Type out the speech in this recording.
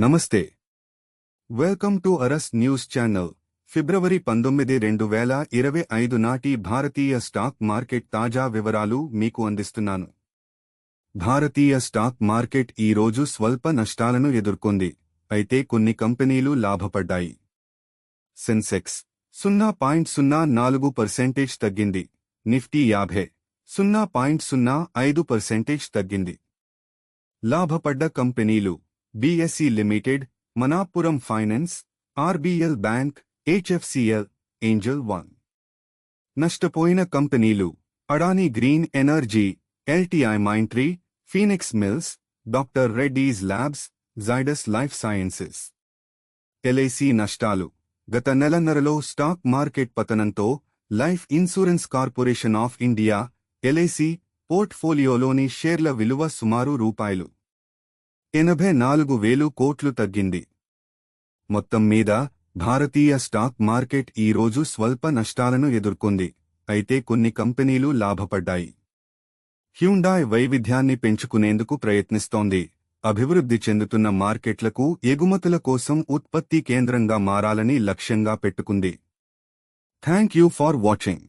నమస్తే. Welcome to అరస్ news channel ఫిబ్రవరి పంతొమ్మిది రెండు వేల ఇరవై ఐదు నాటి భారతీయ స్టాక్ మార్కెట్ తాజా వివరాలు మీకు అందిస్తున్నాను. భారతీయ స్టాక్ మార్కెట్ ఈ రోజు స్వల్ప నష్టాలను ఎదుర్కొంది. అయితే కొన్ని కంపెనీలు లాభపడ్డాయి. సెన్సెక్స్ సున్నా పాయింట్ సున్నా నాలుగు పర్సెంటేజ్ తగ్గింది. నిఫ్టీ యాభై సున్నా పాయింట్ సున్నా ఐదు పర్సెంటేజ్ తగ్గింది. లాభపడ్డ కంపెనీలు BSE Limited Manappuram Finance RBL Bank HFCL Angel One నష్టపోయిన కంపెనీలు Adani Green Energy LTI Mindtree Phoenix Mills Doctor Reddy's Labs Zydus Life Sciences LIC నష్టాలు గత నెలన్నరలో stock market పతనంతో Life Insurance Corporation of India LIC పోర్ట్ఫోలియోలోని షేర్ల విలువ సుమారు రూపాయలు. ఎనభై నాలుగు వేలు కోట్లు తగ్గింది. మొత్తం మీద భారతీయ స్టాక్ మార్కెట్ ఈ రోజు స్వల్ప నష్టాలను ఎదుర్కొంది. అయితే కొన్ని కంపెనీలు లాభపడ్డాయి. హ్యూండాయ్ వైవిధ్యాన్ని పెంచుకునేందుకు ప్రయత్నిస్తోంది. అభివృద్ధి చెందుతున్న మార్కెట్లకు ఎగుమతుల కోసం ఉత్పత్తి కేంద్రంగా మారాలని లక్ష్యంగా పెట్టుకుంది. Thank you for watching.